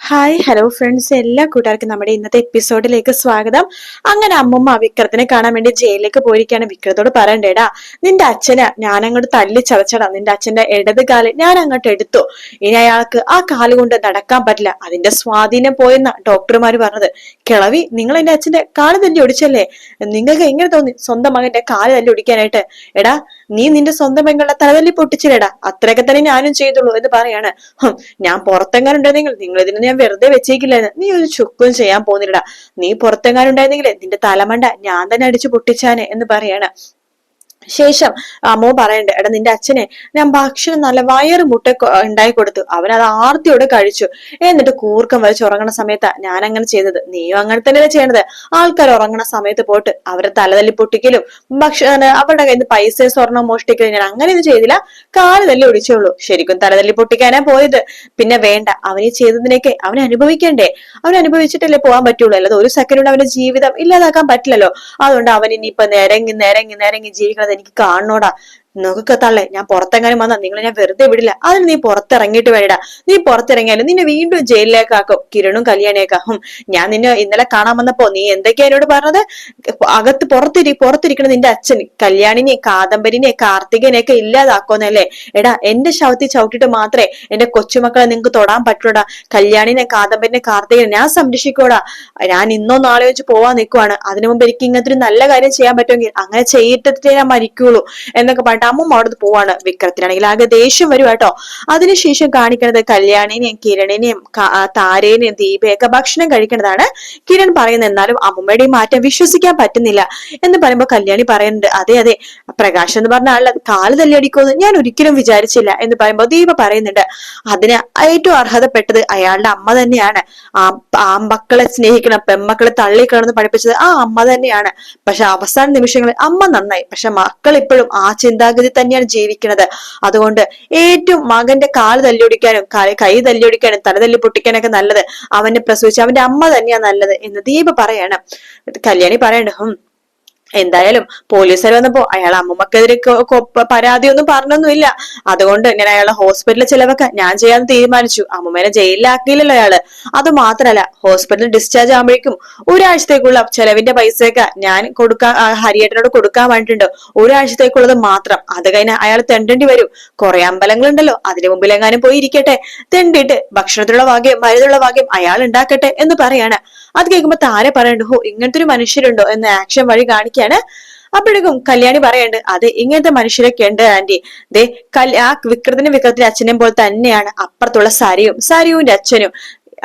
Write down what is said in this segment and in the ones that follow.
Hi hello friends എല്ലാ കൂട്ടുകാർക്കും നമ്മുടെ ഇന്നത്തെ എപ്പിസോഡിലേക്ക് സ്വാഗതം. അങ്ങനെ അമ്മമ്മ വിക്രത്തിനെ കാണാൻ വേണ്ടി ജയിലിലേക്ക് പോയിരിക്കുകയാണ്. വിക്രത്തോട് പറയണ്ടേടാ നിന്റെ അച്ഛനെ ഞാൻ അങ്ങോട്ട് തല്ലി ചതച്ചടാ നിന്റെ അച്ഛന്റെ ഇടത് കാൽ ഞാൻ അങ്ങോട്ട് എടുത്തു. ഇനി അയാൾക്ക് ആ കാൽ കൊണ്ട് നടക്കാൻ പറ്റില്ല. അതിന്റെ സ്വാധീനം പോയെന്ന ഡോക്ടർമാര് പറഞ്ഞത്. കിളവി നിങ്ങൾ എന്റെ അച്ഛന്റെ കാൽ തല്ലി ഒടിച്ചല്ലേ? നിങ്ങൾക്ക് എങ്ങനെ തോന്നി സ്വന്തം മകന്റെ കാൽ തല്ലി ഒടിക്കാനായിട്ട്? എടാ നീ നിന്റെ സ്വന്തം പെങ്ങളുടെ തലതല്ലി പൊട്ടിച്ചില്ലടാ. അത്രയൊക്കെ തന്നെ ഞാനും ചെയ്തുള്ളൂ എന്ന് പറയാണ്. ഞാൻ പുറത്തെങ്ങാനുണ്ടെങ്കിൽ നിങ്ങൾ ഇതിനെ ഞാൻ വെറുതെ വെച്ചേക്കില്ലായിരുന്നു. നീ ഒരു ചുക്കും ചെയ്യാൻ പോകുന്നില്ലടാ. നീ പുറത്തെങ്ങാനുണ്ടായിരുന്നെങ്കിൽ നിന്റെ തലമണ്ട ഞാൻ തന്നെ അടിച്ചു പൊട്ടിച്ചാനെ എന്ന് പറയാണ്. ശേഷം അമ്മോ പറയണ്ടേ എടാ നിന്റെ അച്ഛനെ ഞാൻ ഭക്ഷണം നല്ല വയറ് മുട്ട ഉണ്ടായി കൊടുത്തു. അവൻ അത് ആർത്തിയോടെ കഴിച്ചു. എന്നിട്ട് കൂർക്കം വലിച്ച് ഉറങ്ങണ സമയത്താ ഞാൻ അങ്ങനെ ചെയ്തത്. നീയും അങ്ങനെ തന്നെയല്ലേ ചെയ്യണത്. ആൾക്കാർ ഉറങ്ങണ സമയത്ത് പോട്ട് അവരെ തലതല്ലി പൊട്ടിക്കലും ഭക്ഷണ അവരുടെ കയ്യിൽ നിന്ന് പൈസ സ്വർണം മോഷ്ടിക്കലും ഞാൻ അങ്ങനെ ഇത് ചെയ്തില്ല. കാൽ തല്ലി ഒടിച്ചുള്ളൂ ശരിക്കും തലതല്ലി പൊട്ടിക്കാനാ പോയത്. പിന്നെ വേണ്ട അവനെ ചെയ്തതിനൊക്കെ അവനെ അനുഭവിക്കണ്ടേ? അവൻ അനുഭവിച്ചിട്ടല്ലേ പോകാൻ പറ്റുള്ളൂ. അല്ലാതെ ഒരു സെക്കൻഡ് കൊണ്ട് അവന്റെ ജീവിതം ഇല്ലാതാക്കാൻ പറ്റില്ലല്ലോ. അതുകൊണ്ട് അവൻ ഇനിയിപ്പൊ നിരങ്ങി നിരങ്ങി നിരങ്ങി ജീവിക്കണത് എനിക്ക് കാണണോടാ. നോക്കൊക്കെ തള്ളേ ഞാൻ പുറത്തെങ്ങാനും വന്നാ നിങ്ങളെ ഞാൻ വെറുതെ വിടില്ല. അതിന് നീ പുറത്തിറങ്ങിയിട്ട് വേണ്ട നീ പുറത്തിറങ്ങിയാലും നിന്നെ വീണ്ടും ജയിലിലേക്കാക്കും. കിരണും കല്യാണിയേക്കാക്കും. ഞാൻ നിന്നെ ഇന്നലെ കാണാൻ വന്നപ്പോ നീ എന്തൊക്കെയാ എന്നോട് പറഞ്ഞത്? അകത്ത് പുറത്തിരി പുറത്തിരിക്കണ നിന്റെ അച്ഛൻ കല്യാണിനെ കാദംബരിനെ കാർത്തികനെയൊക്കെ ഇല്ലാതാക്കോന്നല്ലേ എടാ എന്റെ ശവത്തിൽ ചവിട്ടിട്ട് മാത്രമേ എന്റെ കൊച്ചുമക്കളെ നിങ്ങക്ക് തൊടാൻ പറ്റൂടാ കല്യാണിനെ കാദംബരിനെ കാർത്തികനെ ഞാൻ സംരക്ഷിക്കോടാ ഞാൻ ഇന്നോ നാളെ വെച്ച് പോവാൻ നിൽക്കുവാണ് അതിനു മുമ്പ് എനിക്ക് ഇങ്ങനത്തെ ഒരു നല്ല കാര്യം ചെയ്യാൻ പറ്റുമെങ്കിൽ അങ്ങനെ ചെയ്തിട്ടേ ഞാൻ മരിക്കുള്ളൂ എന്നൊക്കെ പറഞ്ഞിട്ട് അമ്മ അവിടെ പോവാണ് വിക്രത്തിനാണെങ്കിൽ. ആകെ ദേഷ്യം വരും കേട്ടോ. അതിനുശേഷം കാണിക്കുന്നത് കല്യാണിനെയും കിരണിനെയും താരേനെയും ദീപയൊക്കെ ഭക്ഷണം കഴിക്കുന്നതാണ് കിരൺ പറയുന്നത്. എന്നാലും അമ്മമ്മയുടെ മാറ്റം വിശ്വസിക്കാൻ പറ്റുന്നില്ല എന്ന് പറയുമ്പോൾ കല്യാണി പറയുന്നുണ്ട് അതെ അതെ പ്രകാശ് എന്ന് പറഞ്ഞ ആളെ കാൽ തല്ലിയടിക്കുമെന്ന് ഞാൻ ഒരിക്കലും വിചാരിച്ചില്ല എന്ന് പറയുമ്പോൾ ദീപ പറയുന്നുണ്ട് അതിന് ഏറ്റവും അർഹതപ്പെട്ടത് അയാളുടെ അമ്മ തന്നെയാണ്. ആ മക്കളെ സ്നേഹിക്കണം പെമ്മക്കളെ തള്ളിക്കളന്ന് പഠിപ്പിച്ചത് ആ അമ്മ തന്നെയാണ്. പക്ഷെ അവസാന നിമിഷങ്ങളിൽ അമ്മ നന്നായി. പക്ഷെ മക്കൾ ഇപ്പോഴും ആ ചിന്താഗതി തന്നെയാണ് ജീവിക്കുന്നത്. അതുകൊണ്ട് ഏറ്റവും മകന്റെ കാൽ തല്ലിയൊടിക്കാനും കാ- തല്ലിയൊടിക്കാനും തല തല്ലി പൊട്ടിക്കാനൊക്കെ നല്ലത് അവനെ പ്രസവിച്ച അവന്റെ അമ്മ തന്നെയാ നല്ലത് എന്ന് ദീപ പറയാണ്. കല്യാണി പറയണ്ട ഹും എന്തായാലും പോലീസുകാർ വന്നപ്പോ അയാൾ അമ്മമ്മക്കെതിരെ പരാതിയൊന്നും പറഞ്ഞൊന്നുമില്ല. അതുകൊണ്ട് ഇങ്ങനെ അയാളെ ഹോസ്പിറ്റലിൽ ചിലവൊക്കെ ഞാൻ ചെയ്യാൻ തീരുമാനിച്ചു. അമ്മമ്മേനെ ജയിലിലാക്കിയില്ലല്ലോ അയാൾ. അത് മാത്രല്ല ഹോസ്പിറ്റലിൽ ഡിസ്ചാർജ് ആകുമ്പോഴേക്കും ഒരാഴ്ചത്തേക്കുള്ള ചെലവിന്റെ പൈസയൊക്കെ ഞാൻ കൊടുക്കാൻ ഹരിയേട്ടനോട് കൊടുക്കാൻ വേണ്ടിയിട്ടുണ്ട്. ഒരാഴ്ചത്തേക്കുള്ളത് മാത്രം. അത് കഴിഞ്ഞാൽ അയാൾ തെണ്ടേണ്ടി വരും. കുറെ അമ്പലങ്ങളുണ്ടല്ലോ. അതിന് മുമ്പിൽ എങ്ങാനും പോയി ഇരിക്കട്ടെ. തെണ്ടിട്ട് ഭക്ഷണത്തിലുള്ള ഭാഗ്യം മരുന്നുള്ള ഭാഗ്യം അയാൾ ഉണ്ടാക്കട്ടെ എന്ന് പറയാണ്. അത് കേൾക്കുമ്പോ താരെ പറയണ്ട് ഹോ ഇങ്ങനത്തെ ഒരു മനുഷ്യരുണ്ടോ? എന്ന് ആക്ഷൻ വഴി കാണിക്കാണ്. അപ്പോഴേക്കും കല്യാണി പറയണ്ട് അതെ ഇങ്ങനത്തെ മനുഷ്യരൊക്കെ ഉണ്ട് ആന്റി. ദേ ആ വിക്രത്തിനും വിക്രത്തിന്റെ അച്ഛനെയും പോലെ തന്നെയാണ് അപ്പുറത്തുള്ള സരിയും സരിയുവിന്റെ അച്ഛനും.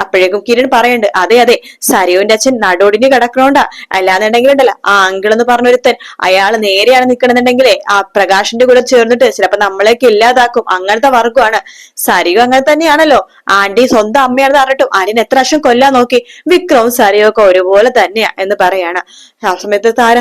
അപ്പോഴേക്കും കിരൺ പറയണ്ട് അതെ അതെ സരിയുവിന്റെ അച്ഛൻ നടോടിന് കിടക്കണോണ്ടാ. അല്ലാന്നുണ്ടെങ്കിൽ ഉണ്ടല്ലോ ആ അങ്കിൾ എന്ന് പറഞ്ഞൊരുത്തൻ. അയാൾ നേരെയാണ് നിക്കണെന്നുണ്ടെങ്കിലേ ആ പ്രകാശിന്റെ കൂടെ ചേർന്നിട്ട് ചിലപ്പോ നമ്മളെയൊക്കെ ഇല്ലാതാക്കും അങ്ങനത്തെ വർഗമാണ് സരിയു അങ്ങനെ തന്നെയാണല്ലോ. ആന്റി സ്വന്തം അമ്മയാണെന്ന് പറഞ്ഞിട്ടും ആന്റിനെ എത്ര വർഷം കൊല്ലാൻ നോക്കി? വിക്രവും സരിയും ഒക്കെ ഒരുപോലെ തന്നെയാ എന്ന് പറയാണ്. ആ സമയത്ത് താര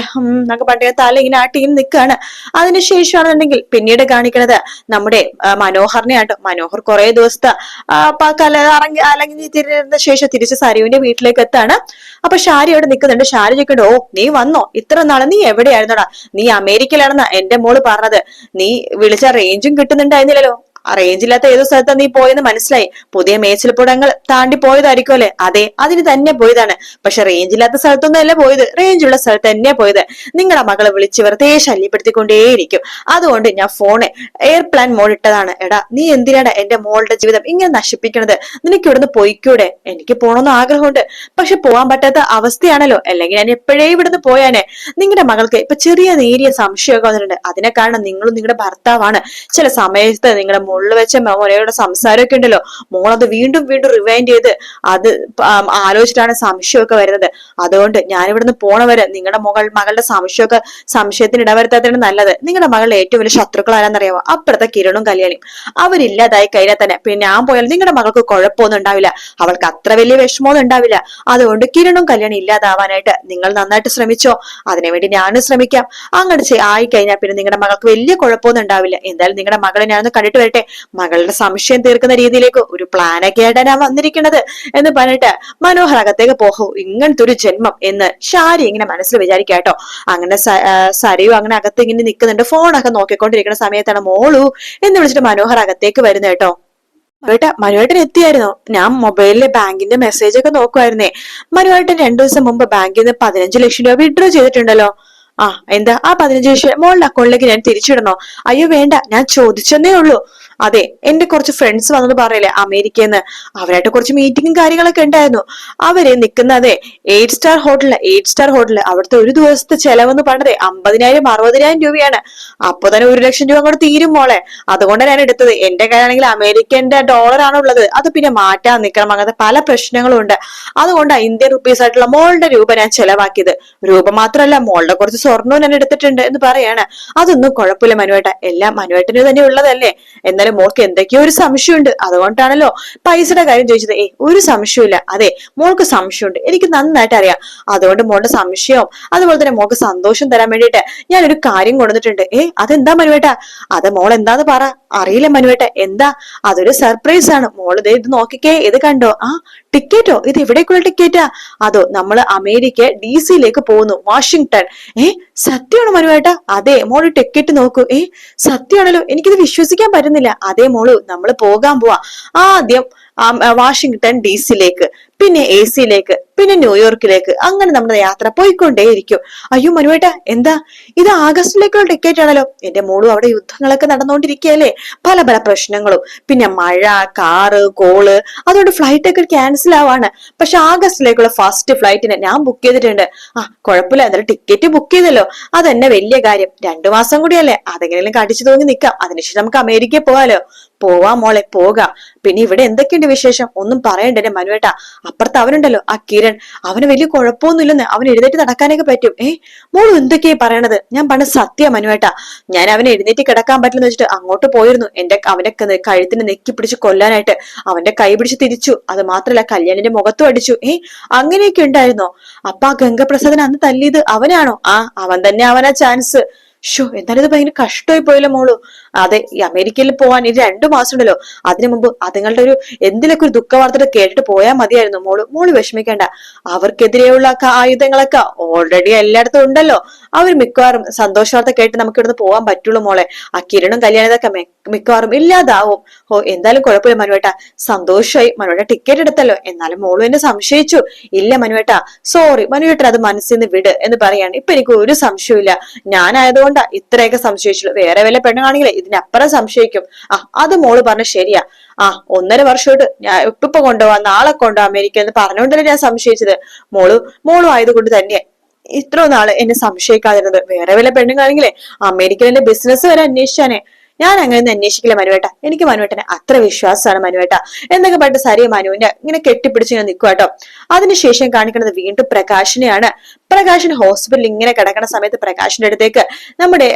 നമുക്ക് പറഞ്ഞ തല ഇങ്ങനെ ആട്ടി ഇങ്ങനെ നിൽക്കുകയാണ് അതിനുശേഷമാണെന്നുണ്ടെങ്കിൽ പിന്നീട് കാണിക്കുന്നത് നമ്മുടെ ആ, മനോഹറിനെ മനോഹർ കുറെ ദിവസത്തെ ആ, കല അറങ്ങി അലങ്ങി തിരിഞ്ഞ ശേഷം തിരിച്ച് സരുവിന്റെ വീട്ടിലേക്ക് എത്താണ്. അപ്പൊ ഷാരി അവിടെ നിൽക്കുന്നുണ്ട്. ഷാരി ചോദിക്കണ്ടോ ഓ നീ വന്നോ? ഇത്ര നാളെ നീ എവിടെയായിരുന്നോടാ? നീ അമേരിക്കയിലാണെന്നാ എന്റെ മോൾ പറഞ്ഞത്. നീ വിളിച്ച റേഞ്ചും കിട്ടുന്നുണ്ടായിരുന്നില്ലല്ലോ. ആ റേഞ്ചില്ലാത്ത ഏതോ സ്ഥലത്താ നീ പോയെന്ന് മനസ്സിലായി. പുതിയ മേച്ചിൽപ്പുടങ്ങൾ താണ്ടി പോയതായിരിക്കും അല്ലെ? അതെ അതിന് തന്നെ പോയതാണ്. പക്ഷെ റേഞ്ചില്ലാത്ത സ്ഥലത്തൊന്നും അല്ല പോയത്. റേഞ്ചുള്ള സ്ഥലത്ത് തന്നെ പോയത്. നിങ്ങളുടെ മകളെ വിളിച്ച് വെറുതെ ശല്യപ്പെടുത്തിക്കൊണ്ടേയിരിക്കും. അതുകൊണ്ട് ഞാൻ ഫോണ് എയർപ്ലാൻ മോഡ് ഇട്ടതാണ്. എടാ നീ എന്തിനാണ് എന്റെ മോളുടെ ജീവിതം ഇങ്ങനെ നശിപ്പിക്കണത്? നിനക്ക് ഇവിടുന്ന് പോയിക്കൂടെ? എനിക്ക് പോണമെന്ന് ആഗ്രഹമുണ്ട്. പക്ഷെ പോകാൻ പറ്റാത്ത അവസ്ഥയാണല്ലോ. അല്ലെങ്കിൽ ഞാൻ എപ്പോഴേ ഇവിടുന്ന് പോയാനെ? നിങ്ങളുടെ മകൾക്ക് ഇപ്പൊ ചെറിയ നേരിയ സംശയമൊക്കെ വന്നിട്ടുണ്ട്. അതിനെ കാരണം നിങ്ങളും നിങ്ങളുടെ ഭർത്താവാണ്. ചില സമയത്ത് നിങ്ങളുടെ മുകളിൽ വെച്ച മോനയുടെ സംസാരമൊക്കെ ഉണ്ടല്ലോ. മോളത് വീണ്ടും വീണ്ടും റിവൈൻഡ് ചെയ്ത് അത് ആലോചിച്ചിട്ടാണ് സംശയമൊക്കെ വരുന്നത്. അതുകൊണ്ട് ഞാനിവിടുന്ന് പോണവരെ നിങ്ങളുടെ മകൾ മകളുടെ സംശയമൊക്കെ സംശയത്തിന് ഇടവരുത്താത്തതാണ് നല്ലത്. നിങ്ങളുടെ മകളുടെ ഏറ്റവും വലിയ ശത്രുക്കൾ ആരാന്നറിയാമോ അപ്പുറത്തെ കിരണും കല്യാണിയും. അവരില്ലാതായി കഴിഞ്ഞാൽ തന്നെ പിന്നെ ഞാൻ പോയാൽ നിങ്ങളുടെ മകൾക്ക് കുഴപ്പമൊന്നും ഉണ്ടാവില്ല. അവൾക്ക് അത്ര വലിയ വിഷമമൊന്നും ഉണ്ടാവില്ല. അതുകൊണ്ട് കിരണും കല്യാണി ഇല്ലാതാവാനായിട്ട് നിങ്ങൾ നന്നായിട്ട് ശ്രമിച്ചോ. അതിനുവേണ്ടി ഞാനും ശ്രമിക്കാം. ചെയ്- ആയി കഴിഞ്ഞാൽ പിന്നെ നിങ്ങളുടെ മകൾക്ക് വലിയ കുഴപ്പമൊന്നും ഉണ്ടാവില്ല. എന്തായാലും നിങ്ങളുടെ മകളെ ഞാനൊന്ന് കണ്ടിട്ട് വരട്ടെ. മകളുടെ സംശയം തീർക്കുന്ന രീതിയിലേക്ക് ഒരു പ്ലാനൊക്കെ ആയിട്ടാണ് വന്നിരിക്കുന്നത് എന്ന് പറഞ്ഞിട്ട് മനോഹർ അകത്തേക്ക് പോകൂ ഇങ്ങനത്തെ ഒരു ജന്മം എന്ന് ഷാരി ഇങ്ങനെ മനസ്സിൽ വിചാരിക്കാട്ടോ അങ്ങനെ സരയു അങ്ങനെ അകത്ത് ഇങ്ങനെ നിൽക്കുന്നുണ്ട് ഫോണൊക്കെ നോക്കിക്കൊണ്ടിരിക്കുന്ന സമയത്താണ് മോളു എന്ന് വിളിച്ചിട്ട് മനോഹർ അകത്തേക്ക് വരുന്നത് കേട്ടോ. മനുവേട്ട മനുവേട്ടൻ എത്തിയായിരുന്നു? ഞാൻ മൊബൈലിലെ ബാങ്കിന്റെ മെസ്സേജ് ഒക്കെ നോക്കുമായിരുന്നേ മനുവേട്ടൻ രണ്ടു ദിവസം മുമ്പ് ബാങ്കിൽ നിന്ന് പതിനഞ്ച് ലക്ഷം രൂപ വിഡ്രോ ചെയ്തിട്ടുണ്ടല്ലോ. ആ എന്താ? ആ പതിനഞ്ച് ലക്ഷം മോളുടെ അക്കൗണ്ടിലേക്ക് ഞാൻ തിരിച്ചിടണോ? അയ്യോ വേണ്ട. ഞാൻ ചോദിച്ചെന്നേ ഉള്ളൂ. അതെ എന്റെ കുറച്ച് ഫ്രണ്ട്സ് വന്നത് പറയല്ലേ അമേരിക്കയിൽ അവരായിട്ട് കുറച്ച് മീറ്റിങ്ങും കാര്യങ്ങളൊക്കെ ഉണ്ടായിരുന്നു. അവർ അതെ എയ്റ്റ് സ്റ്റാർ ഹോട്ടലിൽ എയ്റ്റ് സ്റ്റാർ ഹോട്ടലിൽ അവിടുത്തെ ഒരു ദിവസത്തെ ചെലവെന്ന് പറഞ്ഞത് അമ്പതിനായിരം അറുപതിനായിരം രൂപയാണ്. അപ്പൊ തന്നെ ഒരു ലക്ഷം രൂപ കൂടെ തീരും മോളെ. അതുകൊണ്ട് ഞാൻ എടുത്തത്. എന്റെ കയ്യിലാണെങ്കിൽ അമേരിക്കന്റെ ഡോളർ ആണ് ഉള്ളത്. അത് പിന്നെ മാറ്റാൻ നിൽക്കണം അങ്ങനത്തെ പല പ്രശ്നങ്ങളും ഉണ്ട്. അതുകൊണ്ടാണ് ഇന്ത്യൻ റുപ്പീസ് ആയിട്ടുള്ള മോളുടെ രൂപ ഞാൻ ചെലവാക്കിയത്. രൂപ മാത്രമല്ല മോളുടെ കുറച്ച് സ്വർണവും ഞാൻ എടുത്തിട്ടുണ്ട് എന്ന് പറയാണ്. അതൊന്നും കുഴപ്പമില്ല മനുവേട്ട. എല്ലാം മനുവേട്ടന് തന്നെ ഉള്ളതല്ലേ. എന്നാലും മോൾക്ക് എന്തൊക്കെയോ ഒരു സംശയമുണ്ട്. അതുകൊണ്ടാണല്ലോ പൈസയുടെ കാര്യം ചോദിച്ചത്. ഏ ഒരു സംശയമില്ല അതെ മോൾക്ക് സംശയമുണ്ട്. എനിക്ക് നന്നായിട്ട് അറിയാം. അതുകൊണ്ട് മോളുടെ സംശയവും അതുപോലെ തന്നെ മോൾക്ക് സന്തോഷം തരാൻ വേണ്ടിയിട്ട് ഞാൻ ഒരു കാര്യം കൊണ്ടുവന്നിട്ടുണ്ട്. ഏ അതെന്താ മനുവേട്ട? അത് മോൾ എന്താന്ന് പറ. അറിയില്ല മനുവേട്ട. എന്താ? അതൊരു സർപ്രൈസ് ആണ്. മോൾ ദേ ഇത് നോക്കിക്കേ ഇത് കണ്ടോ? ആ ടിക്കറ്റോ? ഇത് എവിടേക്കുള്ള ടിക്കറ്റാ? അതോ നമ്മൾ അമേരിക്ക ഡി സിയിലേക്ക് പോകുന്നു വാഷിങ്ടൺ. ഏ സത്യമാണോ മനുവേട്ട? അതെ മോൾ ടിക്കറ്റ് നോക്കൂ. ഏ സത്യമാണല്ലോ. എനിക്കിത് വിശ്വസിക്കാൻ പറ്റുന്നില്ല. അതേ മോളു നമ്മൾ പോകാൻ പോവാ. ആദ്യം വാഷിങ്ടൺ ഡി സിയിലേക്ക് പിന്നെ എ സിയിലേക്ക് പിന്നെ ന്യൂയോർക്കിലേക്ക് അങ്ങനെ നമ്മുടെ യാത്ര പോയിക്കൊണ്ടേയിരിക്കും. അയ്യോ മനുവേട്ട എന്താ? ഇത് ആഗസ്റ്റിലേക്കുള്ള ടിക്കറ്റ് ആണല്ലോ. എന്റെ മോളും അവിടെ യുദ്ധങ്ങളൊക്കെ നടന്നുകൊണ്ടിരിക്കുകയല്ലേ? പല പല പ്രശ്നങ്ങളും. പിന്നെ മഴ കാറ് കോൾ അതുകൊണ്ട് ഫ്ലൈറ്റ് ഒക്കെ ക്യാൻസൽ ആവാണ്. പക്ഷെ ആഗസ്റ്റിലേക്കുള്ള ഫസ്റ്റ് ഫ്ലൈറ്റിന് ഞാൻ ബുക്ക് ചെയ്തിട്ടുണ്ട്. ആ കുഴപ്പമില്ല. എന്നാലും ടിക്കറ്റ് ബുക്ക് ചെയ്തല്ലോ. അതന്നെ വലിയ കാര്യം. രണ്ടു മാസം കൂടിയല്ലേ. അതെങ്ങനെയും കടിച്ചു തോന്നി നിൽക്കാം അതിനുശേഷം നമുക്ക് അമേരിക്കയിൽ പോവാലോ പോവാ മോളെ പോകാം. പിന്നെ ഇവിടെ എന്തൊക്കെയുണ്ട് വിശേഷം? ഒന്നും പറയണ്ടേ മനുവേട്ട അപ്പുറത്ത് അവനുണ്ടല്ലോ. ആ കിരൺ അവന് വലിയ കുഴപ്പമൊന്നുമില്ലെന്ന് അവൻ എഴുന്നേറ്റ് നടക്കാനൊക്കെ പറ്റും. ഏ മോൾ എന്തൊക്കെയാ പറയണത്? ഞാൻ പറഞ്ഞ സത്യ മനുവേട്ടാ. ഞാൻ അവനെ എഴുന്നേറ്റ് കിടക്കാൻ പറ്റില്ലെന്ന് വെച്ചിട്ട് അങ്ങോട്ട് പോയിരുന്നു. എന്റെ അവന്റെ കഴുത്തിന് നെക്കി പിടിച്ച് കൊല്ലാനായിട്ട് അവന്റെ കൈ പിടിച്ച് തിരിച്ചു. അത് മാത്രല്ല കല്യാണിന്റെ മുഖത്തും അടിച്ചു. ഏ അങ്ങനെയൊക്കെ ഉണ്ടായിരുന്നോ? അപ്പൊ ആ ഗംഗപ്രസാദൻ അന്ന് തല്ലിയത് അവനാണോ? ആ അവൻ തന്നെ അവനാ ചാൻസ്. ഷോ എന്തായാലും ഇത് ഭയങ്കര കഷ്ടമായി പോയല്ലോ മോളു? അതെ ഈ അമേരിക്കയിൽ പോവാൻ ഇനി രണ്ടു മാസം ഉണ്ടല്ലോ അതിനു മുമ്പ് അതുങ്ങളുടെ ഒരു എന്തിലൊക്കെ ഒരു ദുഃഖ വാർത്ത കേട്ടിട്ട് പോയാൽ മതിയായിരുന്നു മോൾ. മോൾ വിഷമിക്കേണ്ട. അവർക്കെതിരെയുള്ള ആയുധങ്ങളൊക്കെ ഓൾറെഡി എല്ലായിടത്തും ഉണ്ടല്ലോ. അവർ മിക്കവാറും സന്തോഷ വാർത്ത കേട്ട് നമുക്ക് ഇവിടുന്ന് പോകാൻ പറ്റുള്ളൂ മോളെ. ആ കിരണും കല്യാണിതൊക്കെ മിക്കവാറും ഇല്ലാതാവും. ഓ എന്തായാലും കുഴപ്പമില്ല മനുവേട്ട. സന്തോഷമായി മനുവേട്ട ടിക്കറ്റ് എടുത്തല്ലോ. എന്നാലും മോൾ എന്നെ സംശയിച്ചു. ഇല്ല മനുവേട്ട. സോറി മനുവേട്ടൻ അത് മനസ്സിൽ നിന്ന് വിട് എന്ന് പറയാണ്. ഇപ്പൊ എനിക്ക് ഒരു സംശയമില്ല ഞാനായതുകൊണ്ടാ ഇത്രയൊക്കെ സംശയിച്ചുള്ളൂ. വേറെ വല്ല പെണ്ണാണെങ്കിലേ ഇതിനപ്പുറം സംശയിക്കും. ആ അത് മോൾ പറഞ്ഞ ശരിയാ. ആ ഒന്നര വർഷമായിട്ട് ഞാൻ ഇപ്പൊ കൊണ്ടുപോവാ നാളെ കൊണ്ടുപോവാ അമേരിക്ക എന്ന് പറഞ്ഞുകൊണ്ടല്ലേ ഞാൻ സംശയിച്ചത്. മോൾ മോളും ആയതുകൊണ്ട് തന്നെ ഇത്ര നാൾ എന്നെ സംശയിക്കാതിരുന്നത്. വേറെ വല്ല പെണ്ണുങ്ങളാണെങ്കിലേ അമേരിക്കയിലെ ബിസിനസ് വരെ അന്വേഷിച്ചാനേ. ഞാൻ അങ്ങനെ ഒന്നും അന്വേഷിക്കില്ല മനുവേട്ട. എനിക്ക് മനുവേട്ടനെ അത്ര വിശ്വാസമാണ് മനുവേട്ട. എന്നൊക്കെ പറഞ്ഞിട്ട് സരി മനുവിനെ ഇങ്ങനെ കെട്ടിപ്പിടിച്ച് ഞാൻ നിൽക്കുക കേട്ടോ അതിനുശേഷം കാണിക്കുന്നത് വീണ്ടും പ്രകാശിനെയാണ്. പ്രകാശൻ ഹോസ്പിറ്റലിൽ ഇങ്ങനെ കിടക്കുന്ന സമയത്ത് പ്രകാശിന്റെ അടുത്തേക്ക് നമ്മുടെ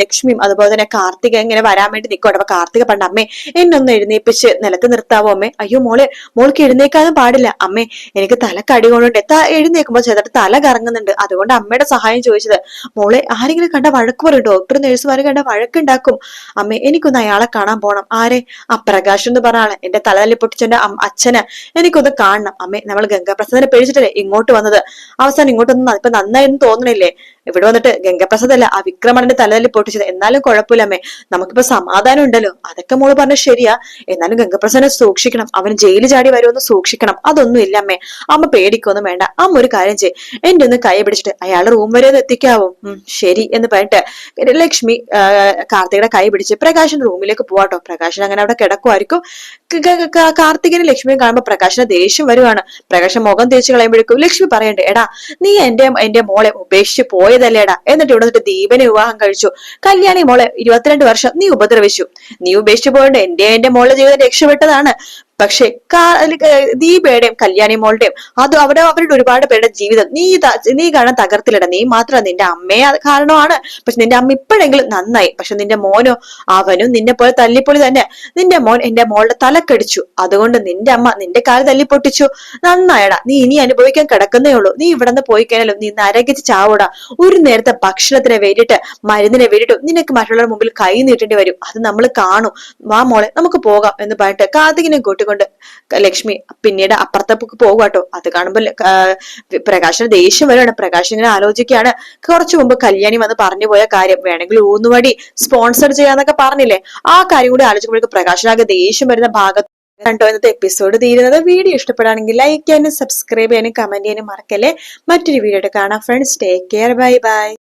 ലക്ഷ്മിയും അതുപോലെ തന്നെ കാർത്തിക ഇങ്ങനെ വരാൻ വേണ്ടി നിൽക്കട്ടെ അപ്പൊ കാർത്തിക പണ്ട് അമ്മേ എന്നൊന്ന് എഴുന്നേപ്പിച്ച് നിലത്ത് നിർത്താവോ അമ്മേ? അയ്യോ മോളെ മോൾക്ക് എഴുന്നേക്കാനും പാടില്ല. അമ്മേ എനിക്ക് തലക്കടി കൊണ്ടുണ്ട്. എഴുന്നേക്കുമ്പോൾ ചേട്ടൻ തല കറങ്ങുന്നുണ്ട്. അതുകൊണ്ട് അമ്മയുടെ സഹായം ചോദിച്ചത് മോളെ ആരെങ്കിലും കണ്ട വഴക്ക് പറയും? ഡോക്ടർ നേഴ്സുമാരെ കണ്ട വഴക്കുണ്ടാക്കും. അമ്മേ എനിക്കൊന്ന് അയാളെ കാണാൻ പോകണം ആരെ? ആ പ്രകാശ് എന്ന് പറഞ്ഞ എന്റെ തലതല്ലി പൊട്ടിച്ചെന്റെ അച്ഛന്. എനിക്കൊന്ന് കാണണം. അമ്മേ നമ്മൾ ഗംഗാപ്രസാദിനെ പേടിച്ചിട്ടല്ലേ ഇങ്ങോട്ട് വന്നത്? അവസാനം ഇങ്ങോട്ടൊന്നും ഇപ്പൊ നന്നായിരുന്നു തോന്നണില്ലേ? ഇവിടെ വന്നിട്ട് ഗംഗാപ്രസാദ് അല്ല ആ വിക്രമണന്റെ തലതല്ലി പൊട്ടിച്ചത്. എന്നാലും കുഴപ്പമില്ല അമ്മേ. നമുക്കിപ്പോ സമാധാനം ഉണ്ടല്ലോ. അതൊക്കെ മോൾ പറഞ്ഞ ശരിയാ. എന്നാലും ഗംഗപ്രസാദിനെ സൂക്ഷിക്കണം. അവന് ജയിലിൽ ചാടി വരുമെന്ന് സൂക്ഷിക്കണം. അതൊന്നും ഇല്ല അമ്മേ. അമ്മ പേടിക്കൊന്നും വേണ്ട. അമ്മ ഒരു കാര്യം ചെയ് എന്റെ ഒന്ന് കൈ പിടിച്ചിട്ട് അയാൾ റൂം വരെ എത്തിക്കാവും? ശരി എന്ന് പറഞ്ഞിട്ട് ലക്ഷ്മി കാർത്തികയുടെ കൈ പിടിച്ച് പ്രകാശൻ റൂമിലേക്ക് പോവാട്ടോ പ്രകാശൻ അങ്ങനെ അവിടെ കിടക്കുമായിരിക്കും കാർത്തികനും ലക്ഷ്മിയും കാണുമ്പോൾ പ്രകാശന് ദേഷ്യം വരുവാണ്. പ്രകാശൻ മുഖം തേച്ച് കളയുമ്പോഴേക്കും ലക്ഷ്മി പറയണ്ടേ എടാ നീ എന്റെ എന്റെ മോളെ ഉപേക്ഷിച്ച് പോയതല്ലേ എടാ? എന്നിട്ട് ഇവിടെ നിന്നിട്ട് ദീപനെ വിവാഹം കഴിച്ചു. കല്യാണി മോളെ ഇരുപത്തിരണ്ട് വർഷം നീ ഉപദ്രവിച്ചു. നീ ഉപേക്ഷിച്ച് പോയോണ്ട് എന്റെ എന്റെ മോളുടെ ജീവിതം രക്ഷപ്പെട്ടതാണ്. പക്ഷെ ദീപയുടെയും കല്യാണി മോളുടെയും അത് അവിടെ അവരുടെ ഒരുപാട് പേരുടെ ജീവിതം. നീ നീ കാണാൻ തകർത്തിലിട നീ മാത്രം നിന്റെ അമ്മയെ കാരണമാണ്. പക്ഷെ നിന്റെ അമ്മ ഇപ്പോഴെങ്കിലും നന്നായി. പക്ഷെ നിന്റെ മോനോ അവനും നിന്നെ പോലെ തല്ലിപ്പൊളി തന്നെ. നിന്റെ മോൻ എന്റെ മോളുടെ തലക്കടിച്ചു. അതുകൊണ്ട് നിന്റെ അമ്മ നിന്റെ കാൽ തല്ലിപ്പൊട്ടിച്ചു. നന്നായടാ. നീ ഇനി അനുഭവിക്കാൻ കിടക്കുന്നേ ഉള്ളൂ. നീ ഇവിടെ നിന്ന് പോയി കഴിഞ്ഞാലും നീ നരകിച്ച് ചാവൂടാ. ഒരു നേരത്തെ ഭക്ഷണത്തിന് വേണ്ടിയിട്ട് മരുന്നിനെ വേണ്ടിയിട്ടും നിനക്ക് മറ്റുള്ളവരുടെ മുമ്പിൽ കൈ നീട്ടേണ്ടി വരും. അത് നമ്മൾ കാണും. വാ മോളെ നമുക്ക് പോകാം എന്ന് പറഞ്ഞിട്ട് കാർത്തികിനെ കൂട്ടിക്കൊണ്ട് ലക്ഷ്മി പിന്നീട് അപ്പുറത്തേക്ക് പോകുക കേട്ടോ അത് കാണുമ്പോൾ പ്രകാശന് ദേഷ്യം വരികയാണ്. പ്രകാശ് ഇങ്ങനെ ആലോചിക്കുകയാണ്. കുറച്ചു മുമ്പ് കല്യാണി വന്ന് പറഞ്ഞു പോയ കാര്യം വേണമെങ്കിൽ ഊന്നുവടി സ്പോൺസർ ചെയ്യാന്നൊക്കെ പറഞ്ഞില്ലേ? ആ കാര്യം കൂടി ആലോചിക്കുമ്പോഴേക്ക് പ്രകാശനാകെ ദേഷ്യം വരുന്ന ഭാഗത്ത് കണ്ടോ ഇന്നത്തെ എപ്പിസോഡ് തീരുന്നത്. വീഡിയോ ഇഷ്ടപ്പെടുകയാണെങ്കിൽ ലൈക്ക് ചെയ്യാനും സബ്സ്ക്രൈബ് ചെയ്യാനും കമന്റ് ചെയ്യാനും മറക്കല്ലേ. മറ്റൊരു വീഡിയോ കാണാം. Friends take care bye bye